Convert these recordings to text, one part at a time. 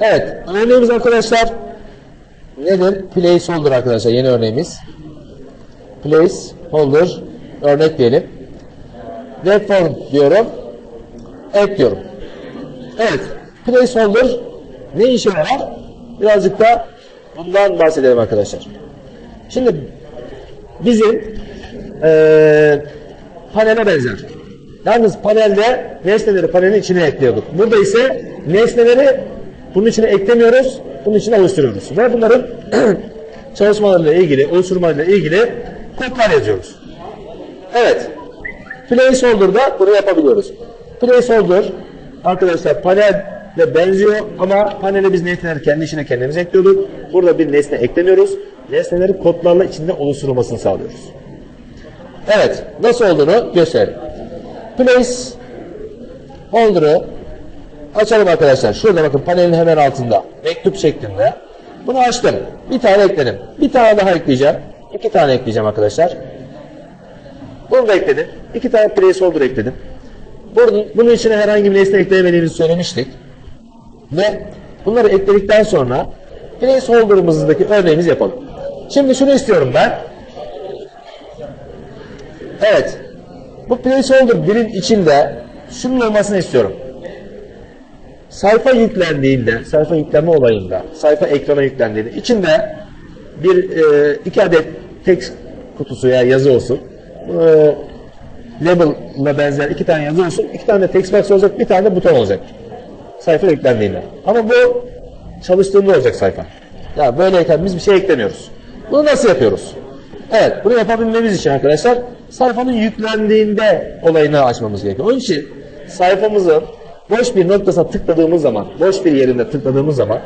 Evet, örneğimiz arkadaşlar nedir? Placeholder arkadaşlar yeni örneğimiz. Placeholder örnek diyelim. Webform diyorum. Ek diyorum. Evet, placeholder ne işe yarar? Birazcık da bundan bahsedelim arkadaşlar. Şimdi bizim eee panele benzer. Yalnız panelde nesneleri panelin içine ekliyorduk. Burada ise nesneleri bunun içine eklemiyoruz, bunun içine oluşturuyoruz. Ve bunların çalışmalarıyla ilgili, oluşturmalarıyla ilgili kodlar yazıyoruz. Evet. Placeholder'da bunu yapabiliyoruz. Placeholder arkadaşlar panelle benziyor ama panele biz nesneleri kendi içine kendimiz ekliyorduk. Burada bir nesne eklemiyoruz. Nesneleri kodlarla içinde oluşturulmasını sağlıyoruz. Evet, nasıl olduğunu gösterelim. Place holder'ı açalım arkadaşlar. Şurada bakın panelin hemen altında. Mektup şeklinde. Bunu açtım. Bir tane ekledim. Bir tane daha ekleyeceğim. İki tane ekleyeceğim arkadaşlar. Bunu da ekledim. İki tane placeholder ekledim. Bunun, bunun içine herhangi bir nesne ekleyemediğimizi söylemiştik. Ve bunları ekledikten sonra placeholder'ımızdaki örneğimizi yapalım. Şimdi şunu istiyorum ben. Evet. Bu placeholder birin içinde şunun olmasını istiyorum. Sayfa yüklendiğinde, sayfa yükleme olayında, sayfa ekrana yüklendiğinde içinde bir e, iki adet text kutusu ya yazı olsun. E, label'la benzer iki tane yazı olsun. iki tane de text box olacak, bir tane de buton olacak. Sayfa yüklendiğinde. Ama bu çalıştığında olacak sayfa. Ya böyleyken biz bir şey eklemiyoruz. Bunu nasıl yapıyoruz? Evet, bunu yapabilmemiz için arkadaşlar sayfanın yüklendiğinde olayını açmamız gerekiyor. Onun için sayfamızın boş bir noktasına tıkladığımız zaman, boş bir yerinde tıkladığımız zaman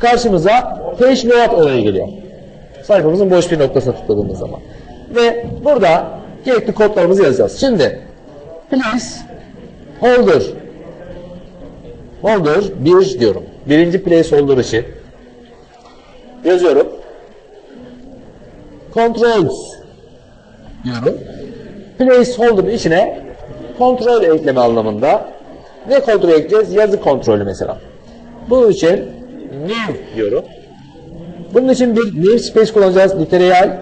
karşımıza page load olayı geliyor. Sayfamızın boş bir noktasına tıkladığımız zaman. Ve burada gerekli kodlarımızı yazacağız. Şimdi place holder holder 1 diyorum. Birinci placeholder için yazıyorum. Controls diyorum. Placeholder'ın içine kontrol ekleme anlamında ne kontrol ekleyeceğiz? Yazı kontrolü mesela. Bunun için new diyorum. Bunun için bir new space kullanacağız. Literal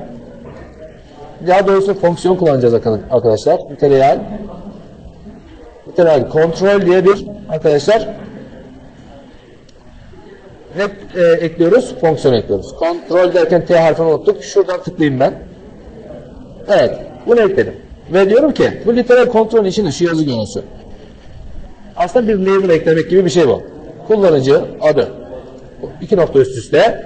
daha doğrusu fonksiyon kullanacağız arkadaşlar. Literal literal kontrol diye bir arkadaşlar ne e, ekliyoruz? Fonksiyon ekliyoruz. Kontrol derken T harfini unuttuk. Şuradan tıklayayım ben. Evet. Bunu ekledim. Ve diyorum ki bu literal kontrolün içinde şu yazı görünsün. Aslında bir label eklemek gibi bir şey bu. Kullanıcı adı. İki nokta üst üste.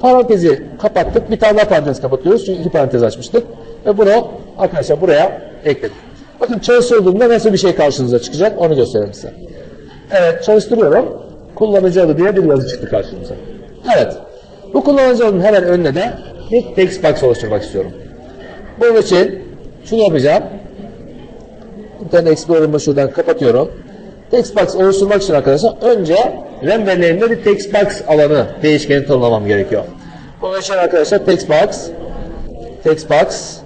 Parantezi kapattık. Bir tane daha parantez kapatıyoruz. Çünkü iki parantez açmıştık. Ve bunu arkadaşlar buraya ekledim. Bakın çalıştırdığımda nasıl bir şey karşınıza çıkacak onu göstereyim size. Evet çalıştırıyorum. Kullanıcı adı diye bir yazı çıktı karşımıza. Evet. Bu kullanıcı adının hemen önüne de bir text box oluşturmak istiyorum. Bunun için şunu yapacağım. Internet Explorer'ımı şuradan kapatıyorum. Text box oluşturmak için arkadaşlar önce RAM verilerinde bir text box alanı değişkeni tanımlamam gerekiyor. Bunun için arkadaşlar text box text box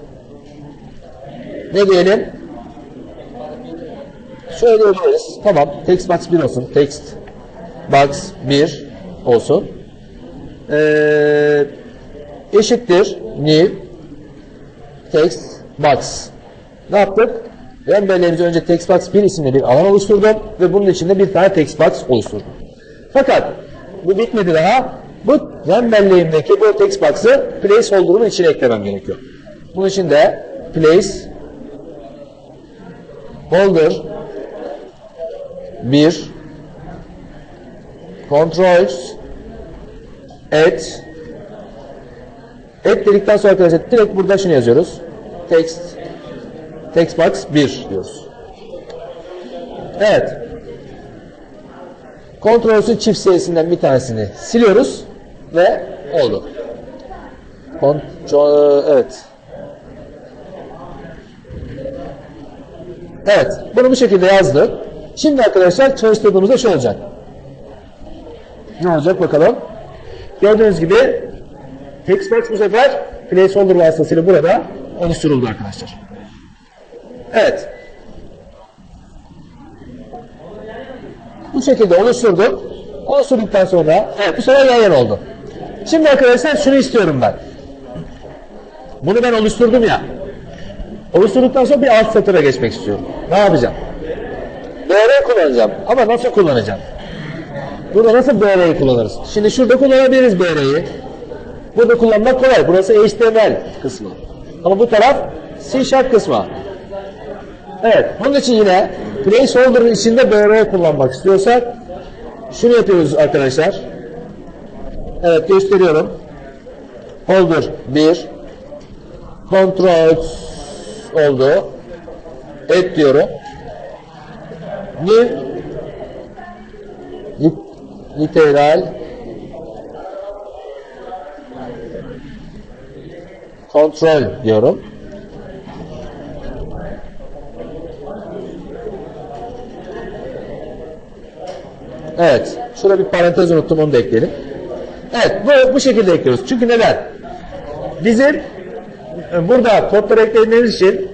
ne diyelim? Şöyle diyebiliriz. Tamam. Text box 1 olsun. Text box 1 olsun. Ee, eşittir new text box. Ne yaptık? Ben belleğimize önce text box 1 isimli bir alan oluşturdum ve bunun içinde bir tane text box oluşturdum. Fakat bu bitmedi daha. Bu RAM belleğimdeki bu text box'ı placeholder'ın içine eklemem gerekiyor. Bunun için de place holder 1 controls add add dedikten sonra arkadaşlar direkt burada şunu yazıyoruz. Text text box 1 diyoruz. Evet. Controls'un çift serisinden bir tanesini siliyoruz ve oldu. Kontrol evet. Evet. Bunu bu şekilde yazdık. Şimdi arkadaşlar çalıştırdığımızda şu olacak. Ne olacak bakalım. Gördüğünüz gibi Textbox bu sefer placeholder vasıtasıyla burada oluşturuldu arkadaşlar. Evet. Bu şekilde oluşturduk. Onu sürdükten sonra evet bu sefer yan yana oldu. Şimdi arkadaşlar şunu istiyorum ben. Bunu ben oluşturdum ya. Oluşturduktan sonra bir alt satıra geçmek istiyorum. Ne yapacağım? BR kullanacağım. Ama nasıl kullanacağım? Burada nasıl BR'yi kullanırız? Şimdi şurada kullanabiliriz BR'yi. Burada kullanmak kolay. Burası HTML kısmı. Ama bu taraf C Sharp kısmı. Evet. Bunun için yine placeholder'ın içinde BR kullanmak istiyorsak şunu yapıyoruz arkadaşlar. Evet gösteriyorum. Holder 1 Control oldu. Et diyorum. New lit- literal kontrol diyorum. Evet. Şurada bir parantez unuttum onu da ekleyelim. Evet. Bu, bu şekilde ekliyoruz. Çünkü neden? Bizim e, burada kodları eklediğimiz için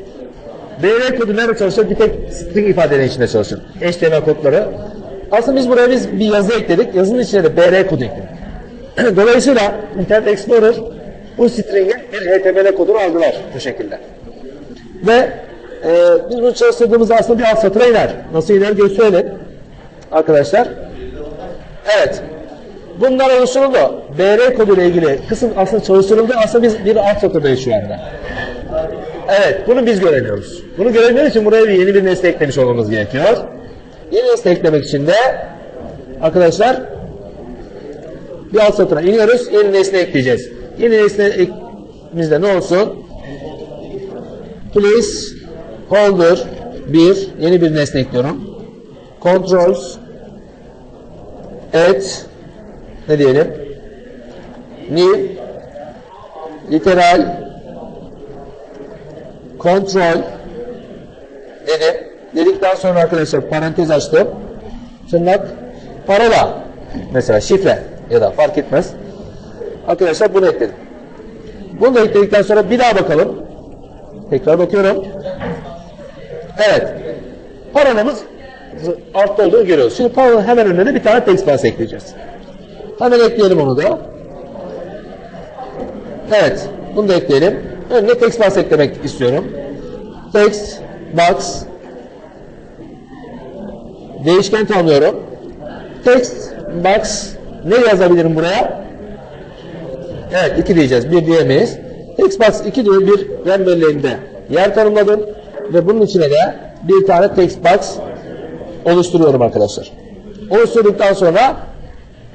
BR kodu nerede çalışır? Bir tek string ifadenin içinde çalışır. HTML kodları. Aslında biz buraya biz bir yazı ekledik. Yazının içine de BR kodu ekledik. Dolayısıyla Internet Explorer bu string'in bir HTML kodunu aldılar bu şekilde. Ve e, biz bunu çalıştırdığımızda aslında bir alt satıra iner. Nasıl iner gösterelim. Arkadaşlar. Evet. Bunlar oluşturuldu. BR kodu ile ilgili kısım aslında çalıştırıldı. Aslında biz bir alt satırdayız şu anda. Evet, bunu biz göremiyoruz. Bunu görebilmemiz için buraya bir yeni bir nesne eklemiş olmamız gerekiyor. Yeni nesne eklemek için de arkadaşlar bir alt satıra iniyoruz. Yeni nesne ekleyeceğiz. Yeni nesne ekimizde ne olsun? Please holder bir yeni bir nesne ekliyorum. Controls add ne diyelim? New literal kontrol dedim. Dedikten sonra arkadaşlar parantez açtım. Tırnak parola mesela şifre ya da fark etmez. Arkadaşlar bunu ekledim. Bunu da ekledikten sonra bir daha bakalım. Tekrar bakıyorum. Evet. Parolamız altta olduğunu görüyoruz. Şimdi parolanın hemen önüne de bir tane text box ekleyeceğiz. Hemen ekleyelim onu da. Evet. Bunu da ekleyelim. Önüne text box eklemek istiyorum. Text box değişken tanımlıyorum. Text box ne yazabilirim buraya? Evet 2 diyeceğiz. 1 diyemeyiz. Text box 2 diye bir RAM belleğinde yer tanımladım ve bunun içine de bir tane text box oluşturuyorum arkadaşlar. Oluşturduktan sonra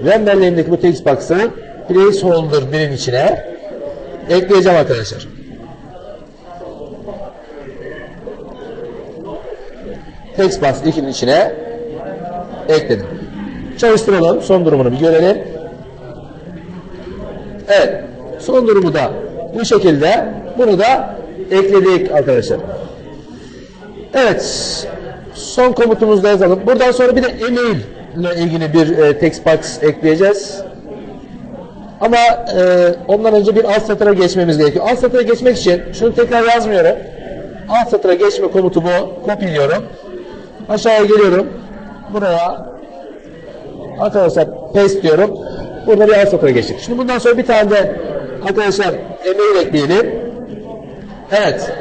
RAM belleğimdeki bu text box'ı placeholder 1'in içine ekleyeceğim arkadaşlar. Text box 2'nin içine ekledim. Çalıştıralım. Son durumunu bir görelim. Evet. Son durumu da bu şekilde. Bunu da ekledik arkadaşlar. Evet. Son komutumuzu da yazalım. Buradan sonra bir de email ile ilgili bir e, text box ekleyeceğiz. Ama e, ondan önce bir alt satıra geçmemiz gerekiyor. Alt satıra geçmek için şunu tekrar yazmıyorum. Alt satıra geçme komutu bu. Kopyaliyorum. Aşağıya geliyorum. Buraya arkadaşlar paste diyorum. Burada bir alt satıra geçtik. Şimdi bundan sonra bir tane de arkadaşlar email ekleyelim. Evet.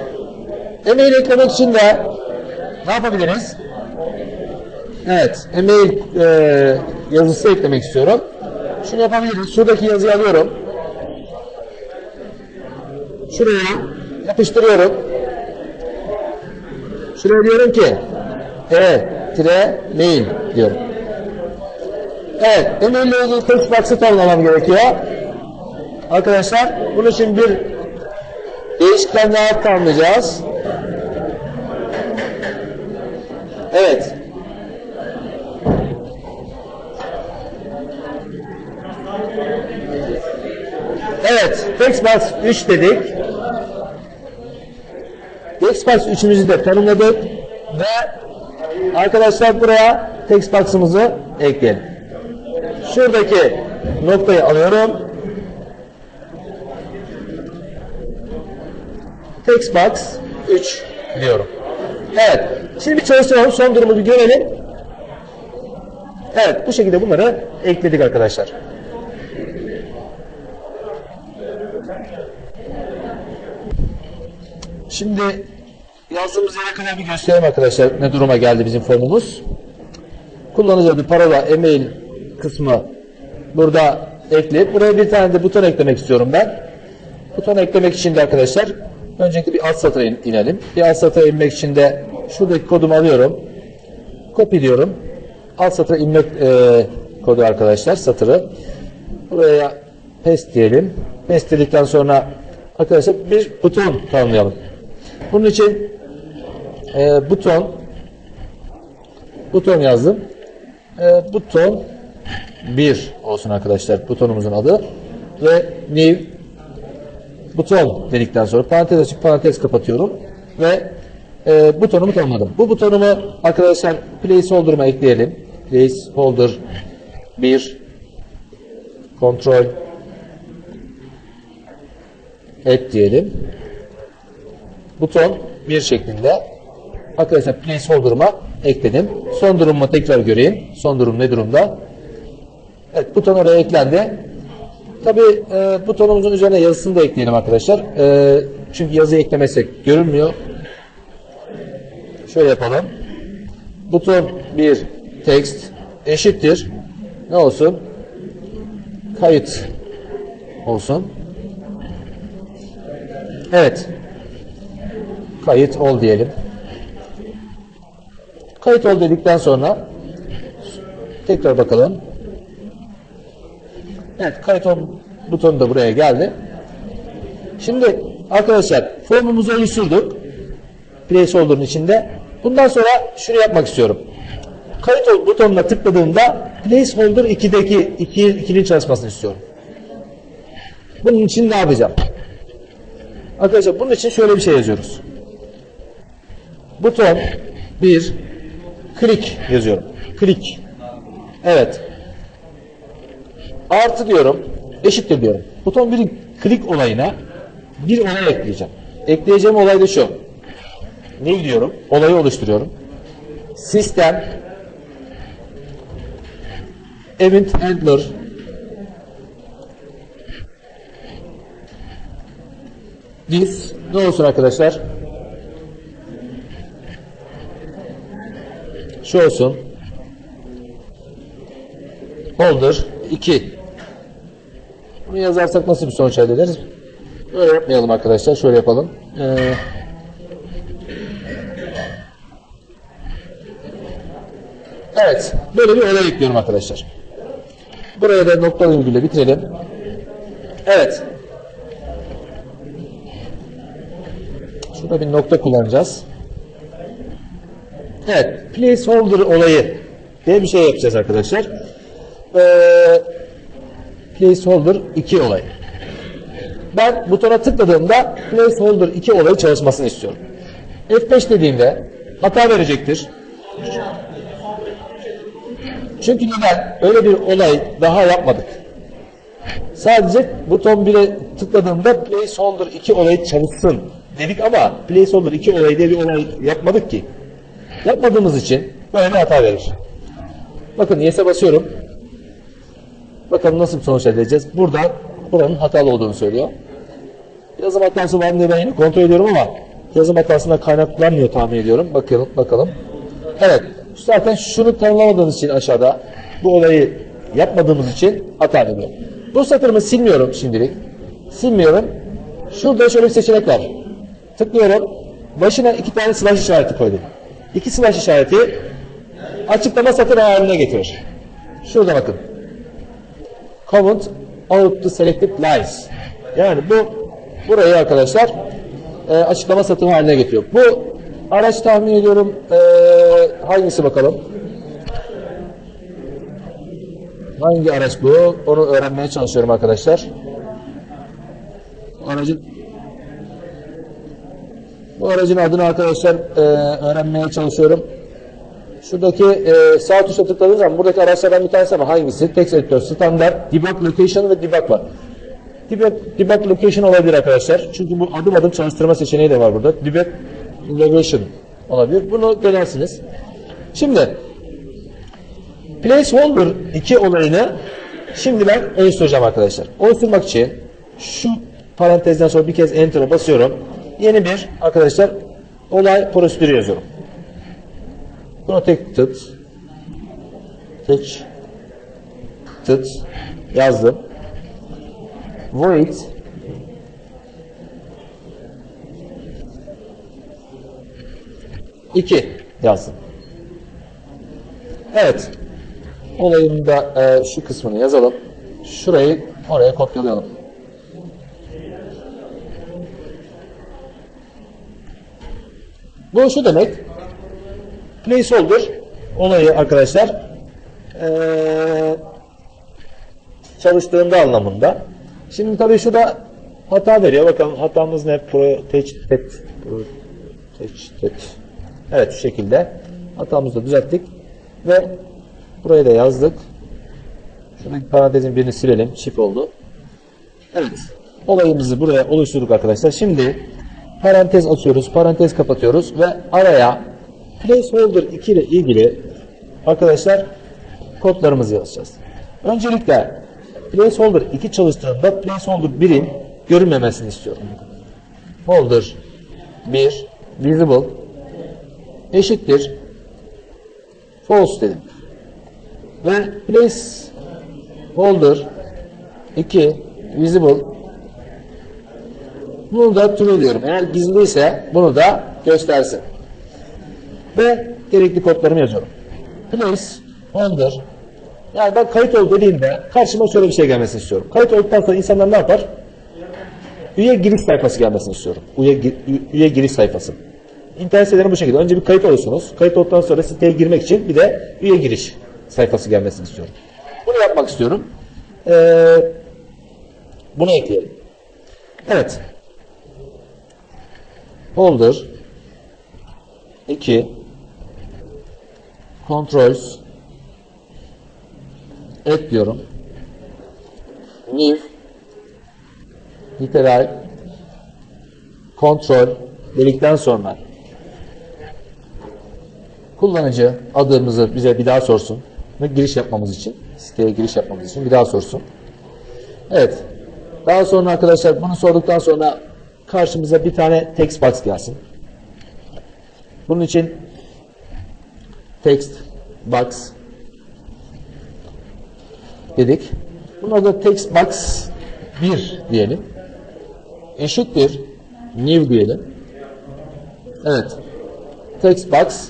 Email eklemek için de ne yapabiliriz? Evet. Email e, yazısı eklemek istiyorum. Şunu yapabiliriz. Şuradaki yazıyı alıyorum. Şuraya yapıştırıyorum. Şuraya diyorum ki e tire mail diyorum. Evet, email ile ilgili text box'ı tanımlamam gerekiyor. Arkadaşlar, bunun için bir değişken daha tanımlayacağız. Evet. Evet, text box 3 dedik. Text box 3'ümüzü de tanımladık ve arkadaşlar buraya text box'ımızı ekleyelim. Şuradaki noktayı alıyorum. Text box 3 diyorum. Evet. Şimdi bir çalıştıralım. Son durumu bir görelim. Evet bu şekilde bunları ekledik arkadaşlar. Şimdi yazdığımız yere kadar bir göstereyim arkadaşlar ne duruma geldi bizim formumuz. Kullanıcı adı, parola, e-mail kısmı burada ekleyip buraya bir tane de buton eklemek istiyorum ben. Buton eklemek için de arkadaşlar öncelikle bir alt satıra in- inelim. Bir alt satıra inmek için de şuradaki kodumu alıyorum. Copy diyorum. Alt satıra inmek e, kodu arkadaşlar satırı. Buraya paste diyelim. Paste dedikten sonra arkadaşlar bir buton tanımlayalım. Bunun için e, buton buton yazdım. E, buton 1 olsun arkadaşlar butonumuzun adı ve new buton dedikten sonra parantez açıp parantez kapatıyorum ve e, butonumu tanımladım. Bu butonumu arkadaşlar placeholder'ıma ekleyelim. Placeholder 1 kontrol et diyelim. Buton 1 şeklinde arkadaşlar placeholder'ıma ekledim. Son durumumu tekrar göreyim. Son durum ne durumda? Evet buton oraya eklendi. Tabi e, butonumuzun üzerine yazısını da ekleyelim arkadaşlar. E, çünkü yazı eklemezsek görünmüyor. Şöyle yapalım. Buton bir text eşittir. Ne olsun? Kayıt olsun. Evet. Kayıt ol diyelim. Kayıt ol dedikten sonra tekrar bakalım. Evet, kayıt ol butonu da buraya geldi. Şimdi arkadaşlar formumuzu oluşturduk. Placeholder'ın içinde. Bundan sonra şunu yapmak istiyorum. Kayıt ol butonuna tıkladığımda Placeholder 2'deki 2, 2'nin çalışmasını istiyorum. Bunun için ne yapacağım? Arkadaşlar bunun için şöyle bir şey yazıyoruz. Buton 1 klik yazıyorum. Klik. Evet. Artı diyorum. Eşittir diyorum. Buton 1'in klik olayına bir olay ekleyeceğim. Ekleyeceğim olay da şu. Ne diyorum? Olayı oluşturuyorum. Sistem event handler this ne olsun arkadaşlar? Şu olsun. Holder 2. Bunu yazarsak nasıl bir sonuç elde ederiz? Böyle yapmayalım arkadaşlar. Şöyle yapalım. Ee, evet. Böyle bir olay ekliyorum arkadaşlar. Buraya da noktalı virgülle bitirelim. Evet. Şurada bir nokta kullanacağız. Evet. Placeholder olayı diye bir şey yapacağız arkadaşlar. Ee, placeholder 2 olayı. Ben butona tıkladığımda placeholder 2 olayı çalışmasını istiyorum. F5 dediğimde hata verecektir. Çünkü neden? Öyle bir olay daha yapmadık. Sadece buton 1'e tıkladığımda placeholder 2 olayı çalışsın dedik ama placeholder 2 olayı diye bir olay yapmadık ki. Yapmadığımız için böyle bir hata verir. Bakın yes'e basıyorum. Bakalım nasıl sonuç elde edeceğiz. Burada buranın hatalı olduğunu söylüyor. Yazım hatası var mı diye ben yine kontrol ediyorum ama yazım hatasına kaynaklanmıyor tahmin ediyorum. Bakalım bakalım. Evet. Zaten şunu tanımlamadığımız için aşağıda bu olayı yapmadığımız için hata veriyor. Bu satırımı silmiyorum şimdilik. Silmiyorum. Şurada şöyle bir seçenek var. Tıklıyorum. Başına iki tane slash işareti koydum. İki slash işareti açıklama satır haline getirir. Şurada bakın. Comment out the selected lines. Yani bu burayı arkadaşlar e, açıklama satırı haline getiriyor. Bu araç tahmin ediyorum e, hangisi bakalım? Hangi araç bu? Onu öğrenmeye çalışıyorum arkadaşlar. Aracın bu aracın adını arkadaşlar e, öğrenmeye çalışıyorum. Şuradaki e, sağ tuşa tıkladığınız zaman buradaki araçlardan bir tanesi ama hangisi? Text editör, standart, debug location ve debug var. Debug, debug location olabilir arkadaşlar. Çünkü bu adım adım çalıştırma seçeneği de var burada. Debug location olabilir. Bunu denersiniz. Şimdi Placeholder 2 olayını şimdi ben oluşturacağım arkadaşlar. Oluşturmak için şu parantezden sonra bir kez enter'a basıyorum. Yeni bir arkadaşlar olay prosedürü yazıyorum. Protected Protected yazdım. Void iki yazdım. Evet. Olayın da e, şu kısmını yazalım. Şurayı oraya kopyalayalım. Bu şu demek. Placeholder olayı arkadaşlar eee çalıştığında anlamında. Şimdi tabii şurada hata veriyor. Bakalım hatamız ne? Protected. Protected. Evet şu şekilde. Hatamızı da düzelttik. Ve burayı da yazdık. Şuradaki parantezin birini silelim. Shift oldu. Evet. Olayımızı buraya oluşturduk arkadaşlar. Şimdi parantez açıyoruz. Parantez kapatıyoruz ve araya placeholder 2 ile ilgili arkadaşlar kodlarımızı yazacağız. Öncelikle placeholder 2 çalıştığında placeholder 1'in görünmemesini istiyorum. Holder 1 visible eşittir false dedim. Ve placeholder 2 visible bunu da true diyorum. Eğer gizliyse bunu da göstersin. Ve gerekli kodlarımı yazıyorum. Place holder yani ben kayıt ol dediğimde karşıma şöyle bir şey gelmesini istiyorum. Kayıt olduktan sonra insanlar ne yapar? Üye giriş sayfası gelmesini istiyorum. Üye, üye giriş sayfası. İnternet sitelerinin bu şekilde. Önce bir kayıt olursunuz. Kayıt olduktan sonra siteye girmek için bir de üye giriş sayfası gelmesini istiyorum. Bunu yapmak istiyorum. Ee, bunu ekleyelim. Evet. Holder 2 Controls et diyorum. New literal kontrol dedikten sonra kullanıcı adımızı bize bir daha sorsun giriş yapmamız için siteye giriş yapmamız için bir daha sorsun. Evet. Daha sonra arkadaşlar bunu sorduktan sonra karşımıza bir tane text box gelsin. Bunun için text box dedik. Buna da text box 1 diyelim. Eşittir new diyelim. Evet. Text box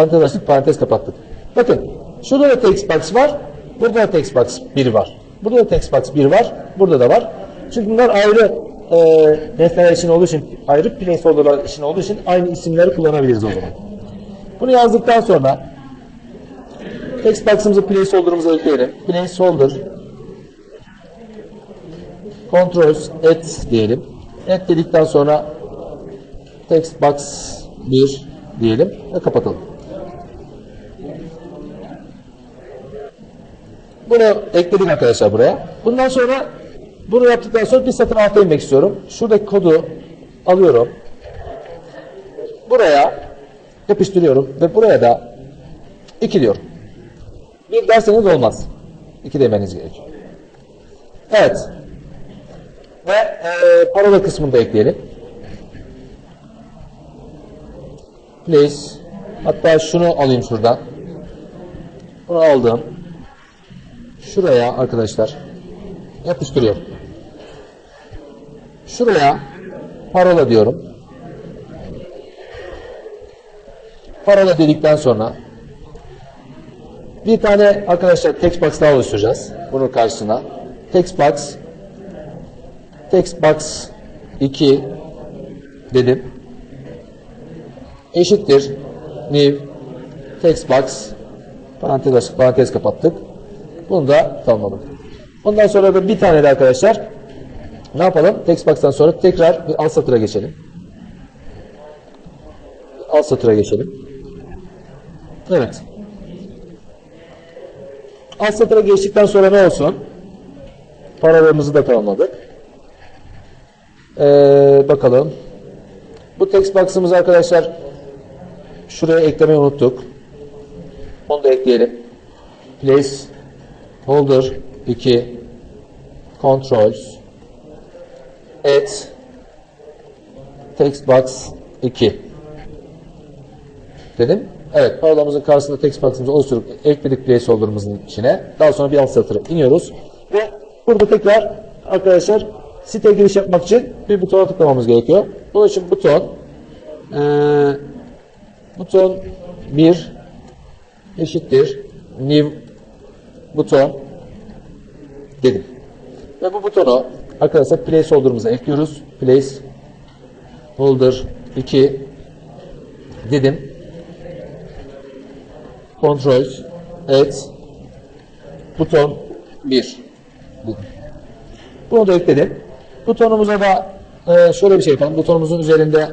parantez açtık, parantez kapattık. Bakın şurada da text box var. Burada da text box 1 var. Burada da text box 1 var. Burada da var. Çünkü bunlar ayrı e, nesneler için olduğu için, ayrı placeholder'lar için olduğu için aynı isimleri kullanabiliriz o zaman. Bunu yazdıktan sonra text box'ımızı placeholder'ımıza ekleyelim. Placeholder controls et diyelim. Et dedikten sonra text box 1 diyelim ve kapatalım. Bunu ekledik arkadaşlar buraya. Bundan sonra bunu yaptıktan sonra bir satır alta inmek istiyorum. Şuradaki kodu alıyorum. Buraya yapıştırıyorum ve buraya da 2 diyorum. Bir derseniz olmaz. 2 demeniz gerekiyor. Evet. Ve e, parola kısmını da ekleyelim. Please. Hatta şunu alayım şuradan. Bunu aldım. Şuraya arkadaşlar yapıştırıyorum. Şuraya parola diyorum. Parola dedikten sonra bir tane arkadaşlar text box daha oluşturacağız. Bunun karşısına. Text box text box 2 dedim. Eşittir new text box parantez açık parantez kapattık. Bunu da tamamladık. Ondan sonra da bir tane de arkadaşlar ne yapalım? Text box'tan sonra tekrar bir alt satıra geçelim. Alt satıra geçelim. Evet. Alt satıra geçtikten sonra ne olsun? Paralarımızı da tamamladık. Ee, bakalım. Bu text box'ımızı arkadaşlar şuraya eklemeyi unuttuk. Onu da ekleyelim. place holder 2 controls add text box 2 dedim. Evet, parolamızın karşısında text box'ımızı oluşturup ekledik placeholder'ımızın içine. Daha sonra bir alt satırı iniyoruz. Ve burada tekrar arkadaşlar siteye giriş yapmak için bir butona tıklamamız gerekiyor. Bunun için buton eee buton 1 eşittir new buton dedim. Ve bu butonu arkadaşlar placeholder'ımıza ekliyoruz. Placeholder 2 dedim. Control add buton 1 dedim. Bunu da ekledim. Butonumuza da e, şöyle bir şey yapalım. Butonumuzun üzerinde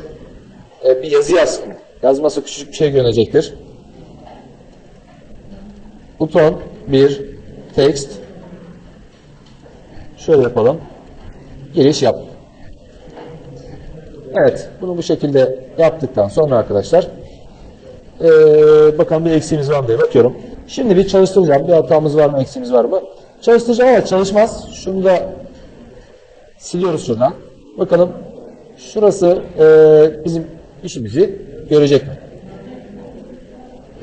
e, bir yazı yazsın. Yazması küçük bir şey görünecektir. Buton 1 text şöyle yapalım. Giriş yap. Evet. Bunu bu şekilde yaptıktan sonra arkadaşlar ee, bakalım bir eksiğimiz var mı diye bakıyorum. Şimdi bir çalıştıracağım. Bir hatamız var mı, eksiğimiz var mı? Çalıştıracağım ama çalışmaz. Şunu da siliyoruz şuradan. Bakalım şurası ee, bizim işimizi görecek mi?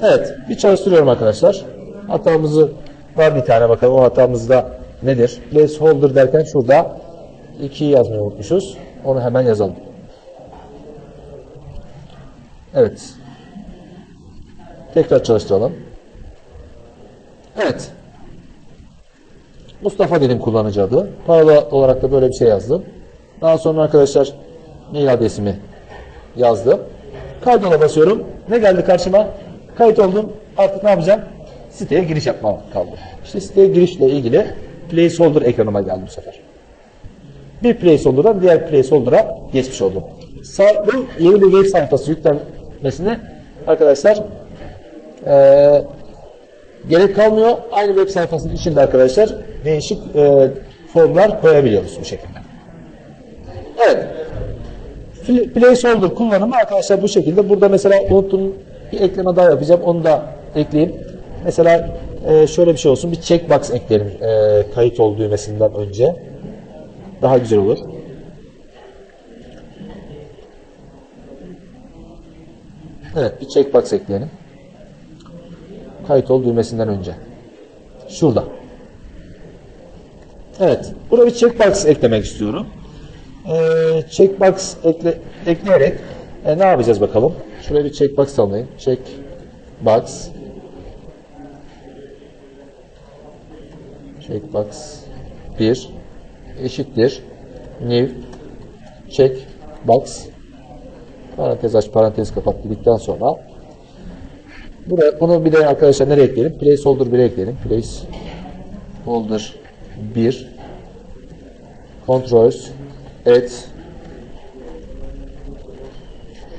Evet. Bir çalıştırıyorum arkadaşlar. Hatamızı var bir tane bakalım. O hatamız da nedir? Placeholder derken şurada 2'yi yazmayı unutmuşuz. Onu hemen yazalım. Evet. Tekrar çalıştıralım. Evet. Mustafa dedim kullanıcı adı. Parola olarak da böyle bir şey yazdım. Daha sonra arkadaşlar mail adresimi yazdım. Kaydola basıyorum. Ne geldi karşıma? Kayıt oldum. Artık ne yapacağım? Siteye giriş yapmam kaldı. İşte siteye girişle ilgili placeholder ekranıma geldi bu sefer. Bir placeholder'dan diğer placeholder'a geçmiş oldum. Sa bu yeni bir web sayfası yüklenmesine arkadaşlar eee gerek kalmıyor. Aynı web sayfasının içinde arkadaşlar değişik eee formlar koyabiliyoruz bu şekilde. Evet. Pl- Placeholder kullanımı arkadaşlar bu şekilde. Burada mesela unuttum bir ekleme daha yapacağım. Onu da ekleyeyim. Mesela eee, şöyle bir şey olsun. Bir checkbox ekleyelim eee, kayıt ol düğmesinden önce. Daha güzel olur. Evet, bir checkbox ekleyelim. Kayıt ol düğmesinden önce. Şurada. Evet, buraya bir checkbox eklemek istiyorum. Ee, checkbox ekle, ekleyerek e, ne yapacağız bakalım? Şuraya bir checkbox alayım. Checkbox checkbox 1 eşittir new checkbox parantez aç parantez kapat dedikten sonra buraya bunu bir de arkadaşlar nereye ekleyelim? Placeholder 1'e ekleyelim. Placeholder 1 controls add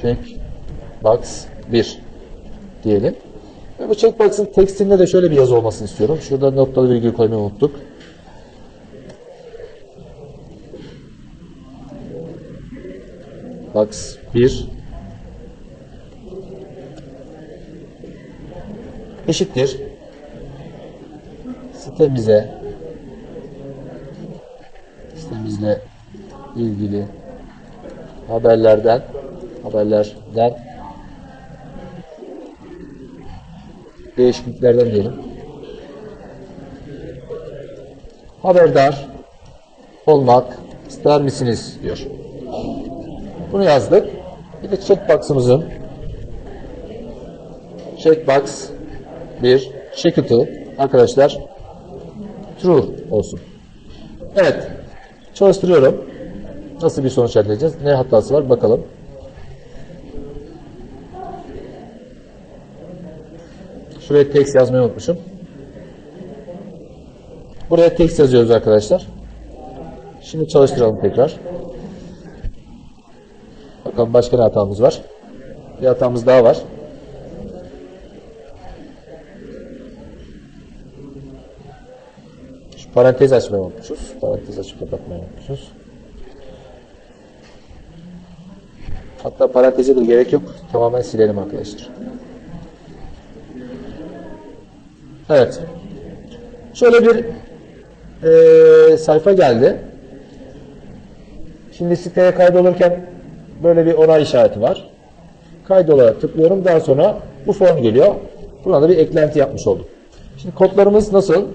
checkbox 1 diyelim. Ve bu checkbox'ın tekstinde de şöyle bir yazı olmasını istiyorum. Şurada noktalı virgül koymayı unuttuk. Box 1 eşittir sitemize sitemizle ilgili haberlerden haberlerden değişikliklerden diyelim haberdar olmak ister misiniz diyor. Bunu yazdık. Bir de checkbox'ımızın checkbox bir checkit'ı arkadaşlar true olsun. Evet. Çalıştırıyorum. Nasıl bir sonuç elde edeceğiz? Ne hatası var bakalım. Şuraya text yazmayı unutmuşum. Buraya text yazıyoruz arkadaşlar. Şimdi çalıştıralım tekrar. Bakalım başka ne hatamız var. Bir hatamız daha var. Şu parantez açmayı unutmuşuz. Parantez açıp kapatmayı unutmuşuz. Hatta paranteze de gerek yok. Tamamen silelim arkadaşlar. Evet. Şöyle bir eee, sayfa geldi. Şimdi siteye kaydolurken böyle bir onay işareti var. Kaydola tıklıyorum. Daha sonra bu form geliyor. Buna da bir eklenti yapmış oldum. Şimdi kodlarımız nasıl?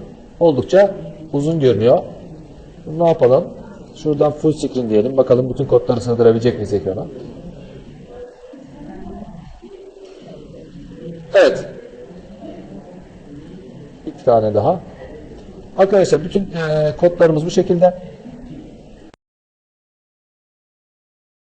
Oldukça uzun görünüyor. Ne yapalım? Şuradan full screen diyelim. Bakalım bütün kodları sığdırabilecek miyiz ekrana? Evet. Tane daha. Arkadaşlar bütün eee, kodlarımız bu şekilde.